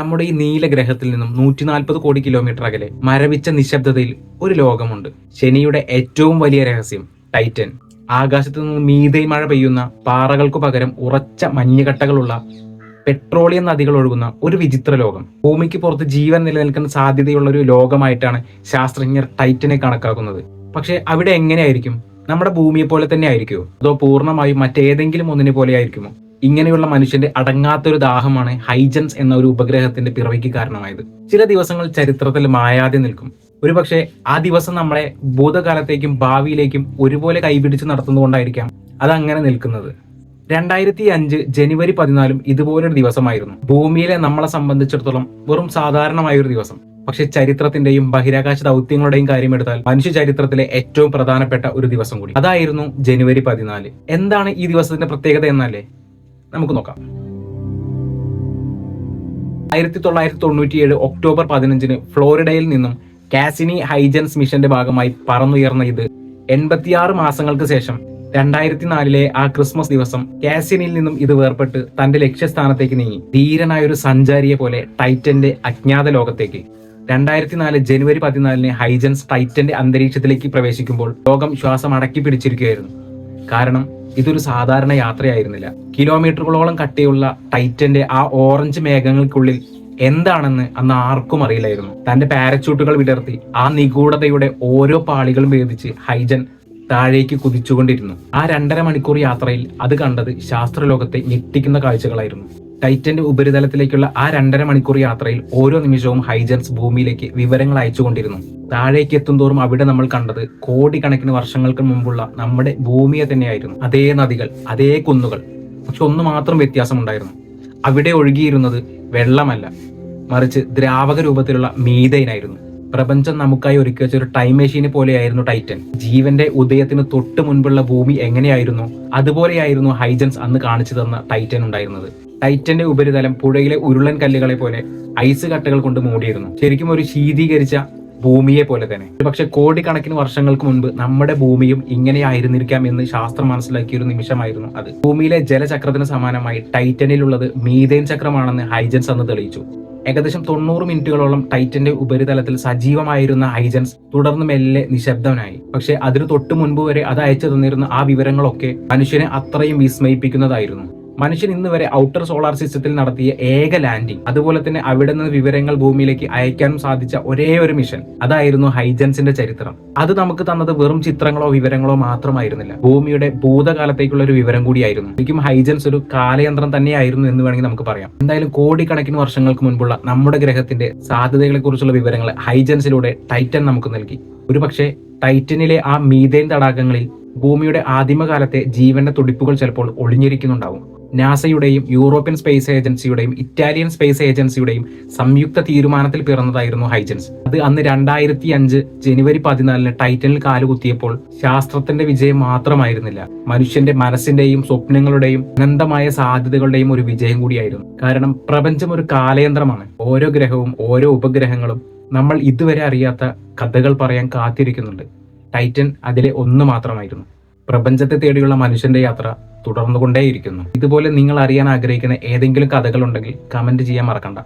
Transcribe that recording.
നമ്മുടെ ഈ നീല ഗ്രഹത്തിൽ നിന്നും നൂറ്റി നാൽപ്പത് കോടി കിലോമീറ്റർ അകലെ മരവിച്ച നിശബ്ദതയിൽ ഒരു ലോകമുണ്ട്. ശനിയുടെ ഏറ്റവും വലിയ രഹസ്യം ടൈറ്റൻ. ആകാശത്തു നിന്ന് മീതെ മഴ പെയ്യുന്ന പാറകൾക്കു പകരം ഉറച്ച മഞ്ഞുകട്ടകളുള്ള പെട്രോളിയം നദികൾ ഒഴുകുന്ന ഒരു വിചിത്ര ലോകം. ഭൂമിക്ക് പുറത്ത് ജീവൻ നിലനിൽക്കുന്ന സാധ്യതയുള്ള ഒരു ലോകമായിട്ടാണ് ശാസ്ത്രജ്ഞർ ടൈറ്റനെ കണക്കാക്കുന്നത്. പക്ഷെ അവിടെ എങ്ങനെയായിരിക്കും? നമ്മുടെ ഭൂമിയെ പോലെ തന്നെ ആയിരിക്കുമോ അതോ പൂർണമായും മറ്റേതെങ്കിലും ഒന്നിനെ പോലെ ആയിരിക്കുമോ? ഇങ്ങനെയുള്ള മനുഷ്യന്റെ അടങ്ങാത്തൊരു ദാഹമാണ് ഹൈജൻസ് എന്ന ഒരു ഉപഗ്രഹത്തിന്റെ പിറവിക്ക് കാരണമായത്. ചില ദിവസങ്ങൾ ചരിത്രത്തിൽ മായാതെ നിൽക്കും. ഒരുപക്ഷെ ആ ദിവസം നമ്മളെ ഭൂതകാലത്തേക്കും ഭാവിയിലേക്കും ഒരുപോലെ കൈപിടിച്ച് നടത്തുന്നതുകൊണ്ടായിരിക്കാം അത് അങ്ങനെ നിൽക്കുന്നത്. രണ്ടായിരത്തി അഞ്ച് ജനുവരി പതിനാലും ഇതുപോലൊരു ദിവസമായിരുന്നു. ഭൂമിയിലെ നമ്മളെ സംബന്ധിച്ചിടത്തോളം വെറും സാധാരണമായൊരു ദിവസം. പക്ഷെ ചരിത്രത്തിന്റെയും ബഹിരാകാശ ദൗത്യങ്ങളുടെയും കാര്യം എടുത്താൽ മനുഷ്യ ചരിത്രത്തിലെ ഏറ്റവും പ്രധാനപ്പെട്ട ഒരു ദിവസം കൂടി. അതായിരുന്നു ജനുവരി പതിനാല്. എന്താണ് ഈ ദിവസത്തിന്റെ പ്രത്യേകത എന്നല്ലേ? നമുക്ക് നോക്കാം. ആയിരത്തി തൊള്ളായിരത്തി തൊണ്ണൂറ്റിയേഴ് ഒക്ടോബർ പതിനഞ്ചിന് ഫ്ലോറിഡയിൽ നിന്നും കാസിനി ഹൈജൻസ് മിഷന്റെ ഭാഗമായി പറന്നുയർന്ന ഇത് എൺപത്തിയാറ് മാസങ്ങൾക്ക് ശേഷം രണ്ടായിരത്തി നാലിലെ ആ ക്രിസ്മസ് ദിവസം കാസിനിയിൽ നിന്നും ഇത് വേർപെട്ട് തന്റെ ലക്ഷ്യസ്ഥാനത്തേക്ക് നീങ്ങി. ധീരനായ ഒരു സഞ്ചാരിയെ പോലെ ടൈറ്റന്റെ അജ്ഞാത ലോകത്തേക്ക്. രണ്ടായിരത്തി നാല് ജനുവരി പതിനാലിന് ഹൈജൻസ് ടൈറ്റന്റെ അന്തരീക്ഷത്തിലേക്ക് പ്രവേശിക്കുമ്പോൾ ലോകം ശ്വാസം അടക്കി പിടിച്ചിരിക്കുകയായിരുന്നു കാരണം ഇതൊരു സാധാരണ യാത്രയായിരുന്നില്ല. കിലോമീറ്ററുകളോളം കട്ടിയുള്ള ടൈറ്റന്റെ ആ ഓറഞ്ച് മേഘങ്ങൾക്കുള്ളിൽ എന്താണെന്ന് അന്ന് ആർക്കും അറിയില്ലായിരുന്നു. തന്റെ പാരച്യൂട്ടുകൾ വിടർത്തി ആ നിഗൂഢതയുടെ ഓരോ പാളികളും ഭേദിച്ച് ഹൈജൻ താഴേക്ക് കുതിച്ചുകൊണ്ടിരുന്നു. ആ രണ്ടര മണിക്കൂർ യാത്രയിൽ അത് കണ്ടത് ശാസ്ത്രലോകത്തെ ഞെട്ടിക്കുന്ന കാഴ്ചകളായിരുന്നു. ടൈറ്റന്റെ ഉപരിതലത്തിലേക്കുള്ള ആ രണ്ടര മണിക്കൂർ യാത്രയിൽ ഓരോ നിമിഷവും ഹൈജൻസ് ഭൂമിയിലേക്ക് വിവരങ്ങൾ അയച്ചുകൊണ്ടിരുന്നു. താഴേക്ക് എത്തുന്തോറും അവിടെ നമ്മൾ കണ്ടത് കോടിക്കണക്കിന് വർഷങ്ങൾക്ക് മുമ്പുള്ള നമ്മുടെ ഭൂമിയെ തന്നെയായിരുന്നു. അതേ നദികൾ അതേ കുന്നുകൾ പക്ഷെ ഒന്ന് മാത്രം വ്യത്യാസമുണ്ടായിരുന്നു. അവിടെ ഒഴുകിയിരുന്നത് വെള്ളമല്ല. മറിച്ച് ദ്രാവക രൂപത്തിലുള്ള മീതൈനായിരുന്നു പ്രപഞ്ചം നമുക്കായി ഒരുക്കി വെച്ച ഒരു ടൈം മെഷീനെ പോലെയായിരുന്നു ടൈറ്റൻ ജീവന്റെ ഉദയത്തിന് തൊട്ട് മുൻപുള്ള ഭൂമി എങ്ങനെയായിരുന്നു? അതുപോലെയായിരുന്നു ഹൈജൻസ് അന്ന് കാണിച്ചു തന്ന ടൈറ്റൻ ഉണ്ടായിരുന്നത്. ടൈറ്റന്റെ ഉപരിതലം പുഴയിലെ ഉരുളൻ കല്ലുകളെ പോലെ ഐസ് കട്ടകൾ കൊണ്ട് മൂടിയിരുന്നു. ശരിക്കും ഒരു ശീതീകരിച്ച ഭൂമിയെ പോലെ തന്നെ. പക്ഷെ കോടിക്കണക്കിന് വർഷങ്ങൾക്ക് മുൻപ് നമ്മുടെ ഭൂമിയും ഇങ്ങനെ ഇങ്ങനെയായിരുന്നിരിക്കാം എന്ന് ശാസ്ത്രം മനസ്സിലാക്കിയ ഒരു നിമിഷമായിരുന്നു അത്. ഭൂമിയിലെ ജലചക്രത്തിന് സമാനമായി ടൈറ്റനിലുള്ളത് മീതേൻ ചക്രമാണെന്ന് ഹൈജൻസ് അന്ന് തെളിയിച്ചു. ഏകദേശം തൊണ്ണൂറ് മിനിറ്റുകളോളം ടൈറ്റന്റെ ഉപരിതലത്തിൽ സജീവമായിരുന്ന ഹൈജൻസ് തുടർന്ന് മെല്ലെ നിശബ്ദനായി. പക്ഷെ അതിനു തൊട്ടു മുൻപ് വരെ അത് അയച്ചു തന്നിരുന്ന ആ വിവരങ്ങളൊക്കെ മനുഷ്യനെ അത്രയും വിസ്മയിപ്പിക്കുന്നതായിരുന്നു. മനുഷ്യൻ ഇന്ന് വരെ ഔട്ടർ സോളാർ സിസ്റ്റത്തിൽ നടത്തിയ ഏക ലാൻഡിംഗ് അതുപോലെ തന്നെ അവിടെ നിന്ന് വിവരങ്ങൾ ഭൂമിയിലേക്ക് അയക്കാനും സാധിച്ച ഒരേ ഒരു മിഷൻ. അതായിരുന്നു ഹൈജൻസിന്റെ ചരിത്രം. അത് നമുക്ക് തന്നത് വെറും ചിത്രങ്ങളോ വിവരങ്ങളോ മാത്രമായിരുന്നില്ല. ഭൂമിയുടെ ഭൂതകാലത്തേക്കുള്ള ഒരു വിവരം കൂടിയായിരുന്നു. ശരിക്കും ഹൈജൻസ് ഒരു കാലയന്ത്രം തന്നെയായിരുന്നു എന്ന് വേണമെങ്കിൽ നമുക്ക് പറയാം. എന്തായാലും കോടിക്കണക്കിന് വർഷങ്ങൾക്ക് മുൻപുള്ള നമ്മുടെ ഗ്രഹത്തിന്റെ സാധ്യതകളെ കുറിച്ചുള്ള വിവരങ്ങൾ ഹൈജൻസിലൂടെ ടൈറ്റൻ നമുക്ക് നൽകി. ഒരു പക്ഷേ ടൈറ്റനിലെ ആ മീതേൻ തടാകങ്ങളിൽ ഭൂമിയുടെ ആദിമകാലത്തെ ജീവന്റെ തുടിപ്പുകൾ ചിലപ്പോൾ ഒളിഞ്ഞിരിക്കുന്നുണ്ടാവും. നാസയുടെയും യൂറോപ്യൻ സ്പേസ് ഏജൻസിയുടെയും ഇറ്റാലിയൻ സ്പേസ് ഏജൻസിയുടെയും സംയുക്ത തീരുമാനത്തിൽ പിറന്നതായിരുന്നു ഹൈജൻസ്. അത് അന്ന് രണ്ടായിരത്തി അഞ്ച് ജനുവരി പതിനാലിന് ടൈറ്റനിൽ കാലുകുത്തിയപ്പോൾ ശാസ്ത്രത്തിന്റെ വിജയം മാത്രമായിരുന്നില്ല. മനുഷ്യന്റെ മനസ്സിന്റെയും സ്വപ്നങ്ങളുടെയും അനന്തമായ സാധ്യതകളുടെയും ഒരു വിജയം കൂടിയായിരുന്നു. കാരണം പ്രപഞ്ചം ഒരു കാലയന്ത്രമാണ് ഓരോ ഗ്രഹവും ഓരോ ഉപഗ്രഹങ്ങളും നമ്മൾ ഇതുവരെ അറിയാത്ത കഥകൾ പറയാൻ കാത്തിരിക്കുന്നുണ്ട്. ടൈറ്റൻ അതിലെ ഒന്ന് മാത്രമായിരുന്നു. പ്രപഞ്ചത്തെ തേടിയുള്ള മനുഷ്യന്റെ യാത്ര തുടർന്നുകൊണ്ടേയിരിക്കുന്നു. ഇതുപോലെ നിങ്ങൾ അറിയാൻ ആഗ്രഹിക്കുന്ന ഏതെങ്കിലും കഥകളുണ്ടെങ്കിൽ കമന്റ് ചെയ്യാൻ മറക്കണ്ട.